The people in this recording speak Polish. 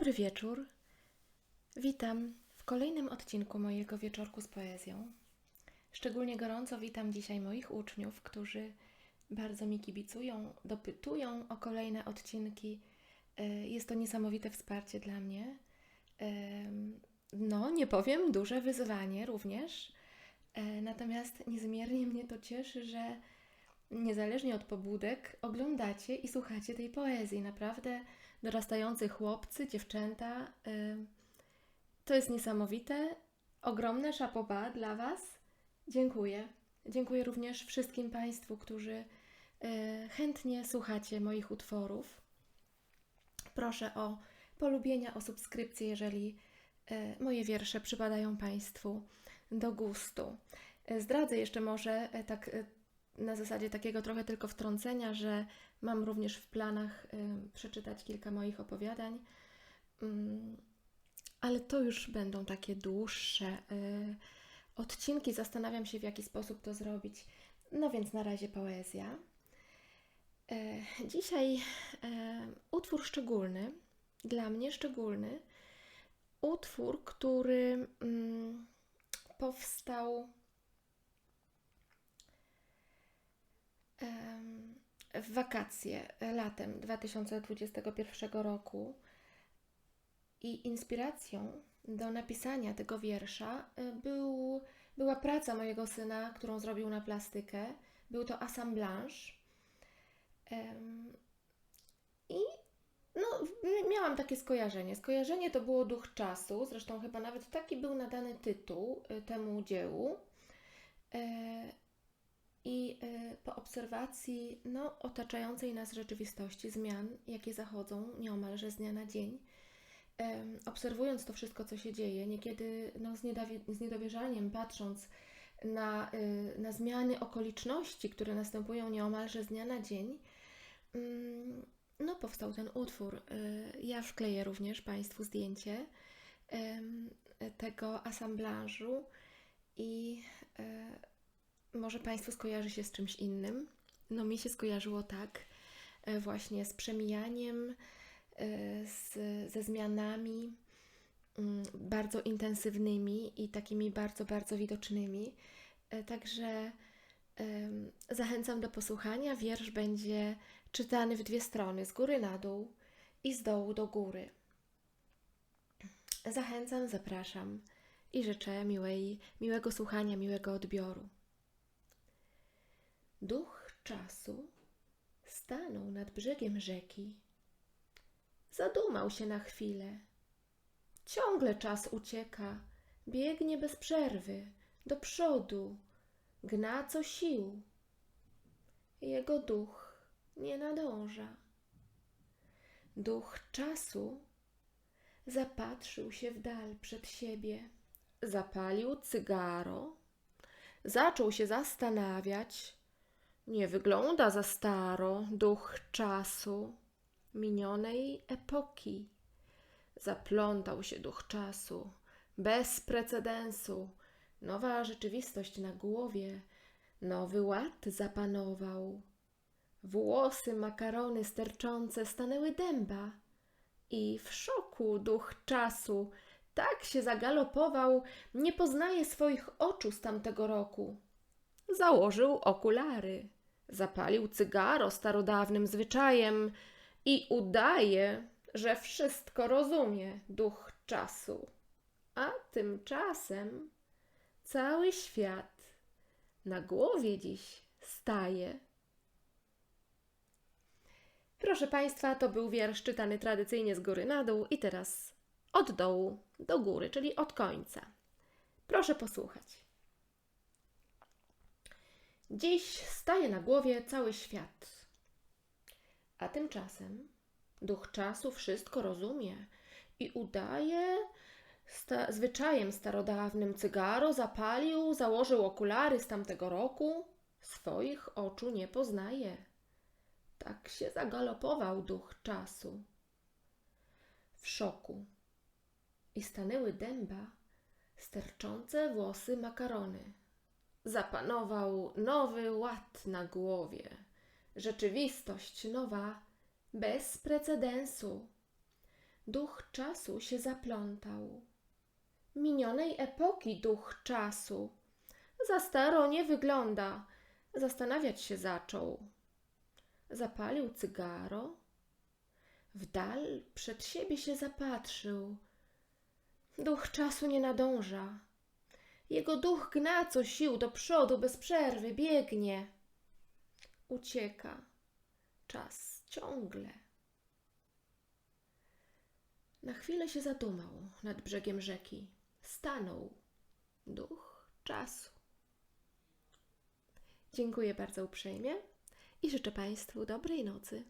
Dobry wieczór. Witam w kolejnym odcinku mojego wieczorku z poezją. Szczególnie gorąco witam dzisiaj moich uczniów, którzy bardzo mi kibicują, dopytują o kolejne odcinki. E, Jest to niesamowite wsparcie dla mnie. Em, No, nie powiem, duże wyzwanie również. E, Natomiast niezmiernie mnie to cieszy, że niezależnie od pobudek oglądacie i słuchacie tej poezji. Naprawdę dorastający chłopcy, dziewczęta. y, To jest niesamowite. Ogromne szapoba dla Was. Dziękuję. Dziękuję również wszystkim Państwu, którzy y, chętnie słuchacie moich utworów. Proszę o polubienia, o subskrypcję, jeżeli y, moje wiersze przypadają Państwu do gustu. Zdradzę jeszcze może y, tak y, na zasadzie takiego trochę tylko wtrącenia, że mam również w planach przeczytać kilka moich opowiadań, Mm, ale to już będą takie dłuższe y, odcinki. Zastanawiam się, w jaki sposób to zrobić. No więc na razie poezja. E, Dzisiaj e, utwór szczególny, dla mnie szczególny, utwór, który mm, powstał w wakacje e, latem 2021 roku i inspiracją do napisania tego wiersza e, był, była praca mojego syna, którą zrobił na plastykę. Był to assemblage. Em, I no, miałam takie skojarzenie. Skojarzenie to było duch czasu, zresztą chyba nawet taki był nadany tytuł y, temu dziełu. I y, po obserwacji no, otaczającej nas rzeczywistości, zmian, jakie zachodzą nieomalże z dnia na dzień, obserwując to wszystko, co się dzieje, niekiedy no, z, z niedowierzaniem patrząc na, y, na zmiany okoliczności, które następują nieomalże z dnia na dzień, mm, no powstał ten utwór. Y, Ja wkleję również Państwu zdjęcie tego asamblażu i może Państwu skojarzy się z czymś innym. No mi się skojarzyło tak e, właśnie z przemijaniem, e, z, ze zmianami mm, bardzo intensywnymi i takimi bardzo, bardzo widocznymi. E, Także zachęcam do posłuchania. Wiersz będzie czytany w dwie strony, z góry na dół i z dołu do góry. Zachęcam, zapraszam i życzę miłej, miłego słuchania, miłego odbioru. Duch czasu stanął nad brzegiem rzeki. Zadumał się na chwilę. Ciągle czas ucieka, biegnie bez przerwy, do przodu, gna co sił. Jego duch nie nadąża. Duch czasu zapatrzył się w dal przed siebie, zapalił cygaro, zaczął się zastanawiać. Nie wygląda za staro duch czasu minionej epoki. Zaplątał się duch czasu, bez precedensu. Nowa rzeczywistość na głowie, nowy ład zapanował. Włosy makarony sterczące stanęły dęba i w szoku duch czasu tak się zagalopował, nie poznaje swoich oczu z tamtego roku. Założył okulary, zapalił cygaro starodawnym zwyczajem i udaje, że wszystko rozumie duch czasu. A tymczasem cały świat na głowie dziś staje. Proszę Państwa, to był wiersz czytany tradycyjnie z góry na dół i teraz od dołu do góry, czyli od końca. Proszę posłuchać. Dziś staje na głowie cały świat. A tymczasem duch czasu wszystko rozumie i udaje sta- zwyczajem starodawnym cygaro zapalił, założył okulary z tamtego roku, swoich oczu nie poznaje. Tak się zagalopował duch czasu. W szoku. I stanęły dęba sterczące włosy makarony. Zapanował nowy ład na głowie. Rzeczywistość nowa, bez precedensu. Duch czasu się zaplątał. Minionej epoki duch czasu. Za staro nie wygląda. Zastanawiać się zaczął. Zapalił cygaro. W dal przed siebie się zapatrzył. Duch czasu nie nadąża. Jego duch gna co sił do przodu bez przerwy, biegnie. Ucieka. Czas ciągle. Na chwilę się zadumał nad brzegiem rzeki. Stanął. Duch czasu. Dziękuję bardzo uprzejmie i życzę Państwu dobrej nocy.